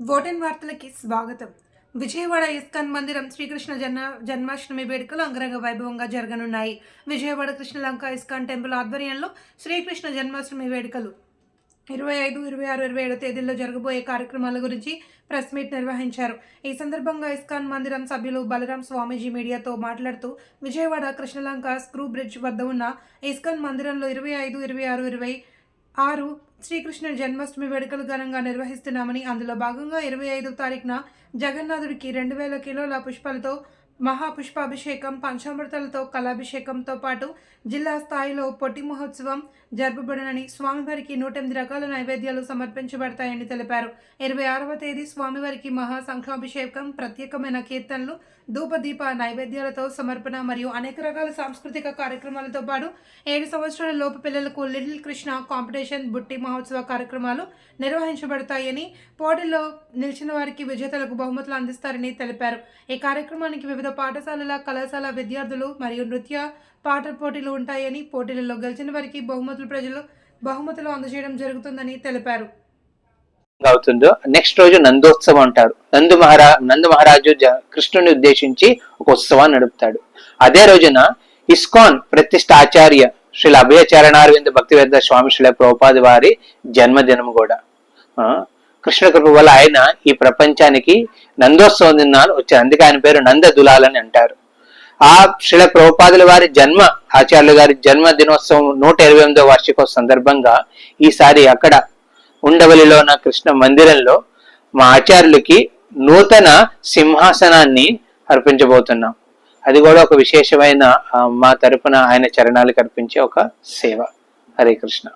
ఓటెన్ వార్తలకి స్వాగతం. విజయవాడ ఇస్కాన్ మందిరం శ్రీకృష్ణ జన్మ జన్మాష్టమి వేడుకలు అంగరంగ వైభవంగా జరగనున్నాయి. విజయవాడ కృష్ణలంక ఇస్కాన్ టెంపుల్ ఆధ్వర్యంలో శ్రీకృష్ణ జన్మాష్టమి వేడుకలు. ఇరవై ఐదు ఇరవై ఆరు ఇరవై ఏడు తేదీల్లో జరగబోయే కార్యక్రమాల గురించి ప్రెస్ మీట్ నిర్వహించారు. ఈ సందర్భంగా ఇస్కాన్ మందిరం సభ్యులు బలరాం స్వామీజీ మీడియాతో మాట్లాడుతూ విజయవాడ కృష్ణలంక స్క్రూ బ్రిడ్జ్ వద్ద ఉన్న ఇస్కాన్ మందిరంలో ఇరవై ఐదు ఇరవై ఆరు ఇరవై ఆరు శ్రీకృష్ణ జన్మాష్టమి వేడుకలు ఘనంగా నిర్వహిస్తున్నామని అందులో భాగంగా ఇరవై ఐదవ తారీఖున జగన్నాథుడికి రెండు వేల కిలోల పుష్పాలతో మహాపుష్పాభిషేకం పంచామృతాలతో కళాభిషేకంతో పాటు జిల్లా స్థాయిలో పొట్టి మహోత్సవం జరపబడనని స్వామివారికి నూట ఎనిమిది రకాల నైవేద్యాలు సమర్పించబడతాయని తెలిపారు. ఇరవై ఆరవ తేదీ స్వామివారికి మహా సంఖ్యాభిషేకం ప్రత్యేకమైన కీర్తనలు ధూపదీప నైవేద్యాలతో సమర్పణ మరియు అనేక రకాల సాంస్కృతిక కార్యక్రమాలతో పాటు ఏడు సంవత్సరాల లోపు పిల్లలకు లిటిల్ కృష్ణ కాంపిటీషన్ బుట్టి మహోత్సవ కార్యక్రమాలు నిర్వహించబడతాయని పోటీలో నిలిచిన వారికి విజేతలకు బహుమతులు అందిస్తారని తెలిపారు. ఈ కార్యక్రమానికి వివిధ పాఠశాలల కళాశాల విద్యార్థులు మరియు నృత్య పాట పోటీలు ఉంటాయని పోటీలలో గెలిచిన వారికి బహుమతులు ప్రజలు బహుమతులు అందజేయడం జరుగుతుందని తెలిపారు. అవుతుందో నెక్స్ట్ రోజు నందోత్సవం అంటారు. నందు మహారా నందు మహారాజు కృష్ణుని ఉద్దేశించి ఒక ఉత్సవాన్ని నడుపుతాడు. అదే రోజున ఇస్కాన్ ప్రతిష్ట ఆచార్య శ్రీల అభయ చరణారవింద భక్తివేద స్వామి శ్రీల ప్రభుపాది వారి జన్మదినం కూడా. కృష్ణ కృప వల్ల ఆయన ఈ ప్రపంచానికి నందోత్సవం దినాలు వచ్చారు. అందుకే ఆయన పేరు నంద దులాలని అంటారు. ఆ శిల ప్రభుపాదుల వారి జన్మ ఆచార్యులు గారి జన్మ దినోత్సవం నూట ఇరవై ఎనిమిదో వార్షికోత్సవ సందర్భంగా ఈసారి అక్కడ ఉండవల్లిలో ఉన్న కృష్ణ మందిరంలో మా ఆచార్యులకి నూతన సింహాసనాన్ని అర్పించబోతున్నాం. అది కూడా ఒక విశేషమైన మా తరపున ఆయన చరణాలకు అర్పించే ఒక సేవ. హరే కృష్ణ.